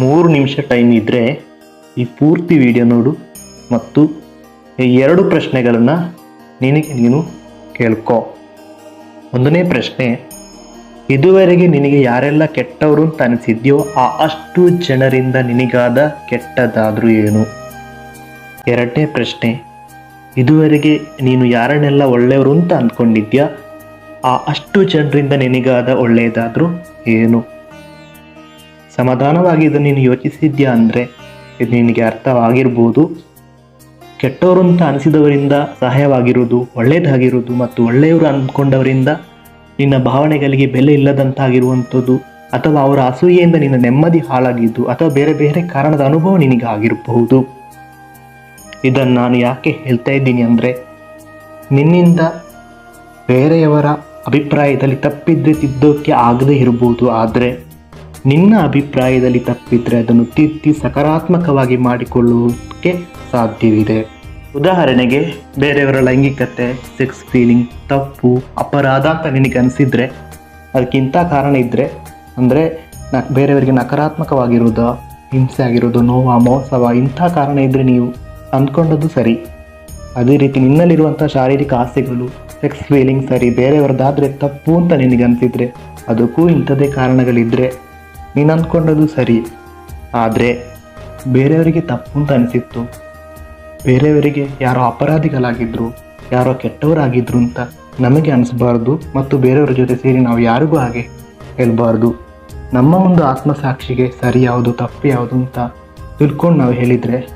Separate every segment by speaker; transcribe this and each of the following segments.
Speaker 1: ಮೂರು ನಿಮಿಷ ಟೈಮ್ ಇದ್ದರೆ ಈ ಪೂರ್ತಿ ವಿಡಿಯೋ ನೋಡು ಮತ್ತು ಈ ಎರಡು ಪ್ರಶ್ನೆಗಳನ್ನು ನಿನಗೆ ನೀನು ಕೇಳ್ಕೊ. ಒಂದನೇ ಪ್ರಶ್ನೆ, ಇದುವರೆಗೆ ನಿನಗೆ ಯಾರೆಲ್ಲ ಕೆಟ್ಟವರು ಅಂತ ಅನಿಸಿದ್ಯೋ ಆ ಅಷ್ಟು ಜನರಿಂದ ನಿನಗಾದ ಕೆಟ್ಟದಾದರೂ ಏನು? ಎರಡನೇ ಪ್ರಶ್ನೆ, ಇದುವರೆಗೆ ನೀನು ಯಾರನ್ನೆಲ್ಲ ಒಳ್ಳೆಯವರು ಅಂತ ಅಂದ್ಕೊಂಡಿದ್ಯಾ? ಆ ಅಷ್ಟು ಜನರಿಂದ ನಿನಗಾದ ಒಳ್ಳೆಯದಾದರೂ ಏನು? ಸಮಾಧಾನವಾಗಿ ಇದನ್ನು ನೀನು ಯೋಚಿಸಿದ್ಯಾ ಅಂದರೆ ಇದು ನಿನಗೆ ಅರ್ಥವಾಗಿರ್ಬೋದು. ಕೆಟ್ಟವರು ಅಂತ ಅನಿಸಿದವರಿಂದ ಸಹಾಯವಾಗಿರುವುದು ಒಳ್ಳೆಯದಾಗಿರುವುದು ಮತ್ತು ಒಳ್ಳೆಯವರು ಅಂದ್ಕೊಂಡವರಿಂದ ನಿನ್ನ ಭಾವನೆಗಳಿಗೆ ಬೆಲೆ ಇಲ್ಲದಂತಾಗಿರುವಂಥದ್ದು ಅಥವಾ ಅವರ ಅಸೂಯೆಯಿಂದ ನಿನ್ನ ನೆಮ್ಮದಿ ಹಾಳಾಗಿದ್ದು ಅಥವಾ ಬೇರೆ ಬೇರೆ ಕಾರಣದ ಅನುಭವ ನಿನಗೆ ಆಗಿರಬಹುದು ಇದನ್ನು ನಾನು ಯಾಕೆ ಹೇಳ್ತಾ ಇದ್ದೀನಿ ಅಂದರೆ ನಿನ್ನಿಂದ ಬೇರೆಯವರ ಅಭಿಪ್ರಾಯದಲ್ಲಿ ತಪ್ಪಿದ್ದೆ ತಿದ್ದೋಕ್ಕೆ ಆಗದೇ ಇರಬಹುದು. ಆದರೆ ನಿನ್ನ ಅಭಿಪ್ರಾಯದಲ್ಲಿ ತಪ್ಪಿದ್ರೆ ಅದನ್ನು ತಿದ್ದಿ ಸಕಾರಾತ್ಮಕವಾಗಿ ಮಾಡಿಕೊಳ್ಳುವುದಕ್ಕೆ ಸಾಧ್ಯವಿದೆ. ಉದಾಹರಣೆಗೆ, ಬೇರೆಯವರ ಲೈಂಗಿಕತೆ ಸೆಕ್ಸ್ ಫೀಲಿಂಗ್ ತಪ್ಪು, ಅಪರಾಧ ಅಂತ ನಿನಗೆ ಅನಿಸಿದ್ರೆ, ಅದಕ್ಕಿಂತ ಕಾರಣ ಇದ್ದರೆ ಅಂದರೆ ನ, ಬೇರೆಯವರಿಗೆ ನಕಾರಾತ್ಮಕವಾಗಿರೋದು ಹಿಂಸೆ ಆಗಿರೋದು ನೋವಾ, ಮೋಸವ, ಇಂಥ ಕಾರಣ ಇದ್ದರೆ ನೀವು ಅಂದ್ಕೊಂಡದ್ದು ಸರಿ. ಅದೇ ರೀತಿ ನಿನ್ನಲ್ಲಿರುವಂಥ ಶಾರೀರಿಕ ಆಸೆಗಳು ಸೆಕ್ಸ್ ಫೀಲಿಂಗ್ ಸರಿ, ಬೇರೆಯವ್ರದ್ದಾದರೆ ತಪ್ಪು ಅಂತ ನಿನಗೆ ಅನಿಸಿದರೆ, ಅದಕ್ಕೂ ಇಂಥದ್ದೇ ಕಾರಣಗಳಿದ್ದರೆ ನೀನು ಅಂದ್ಕೊಂಡದು ಸರಿ. ಆದರೆ ಬೇರೆಯವರಿಗೆ ತಪ್ಪು ಅಂತ ಅನಿಸಿತ್ತು. ಬೇರೆಯವರಿಗೆ ಯಾರೋ ಅಪರಾಧಿಗಳಾಗಿದ್ರು, ಯಾರೋ ಕೆಟ್ಟವರಾಗಿದ್ರು ಅಂತ ನಮಗೆ ಅನಿಸ್ಬಾರ್ದು ಮತ್ತು ಬೇರೆಯವರ ಜೊತೆ ಸೇರಿ ನಾವು ಯಾರಿಗೂ ಹಾಗೆ ಹೇಳಬಾರ್ದು. ನಮ್ಮ ಒಂದು ಆತ್ಮಸಾಕ್ಷಿಗೆ ಸರಿ ಯಾವುದು, ತಪ್ಪು ಯಾವುದು ಅಂತ ತಿಳ್ಕೊಂಡು ನಾವು ಹೇಳಿದರೆ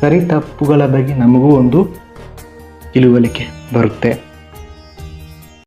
Speaker 1: ಸರಿ ತಪ್ಪುಗಳ ಬಗ್ಗೆ ನಮಗೂ ಒಂದು ತಿಳುವಳಿಕೆ ಬರುತ್ತೆ.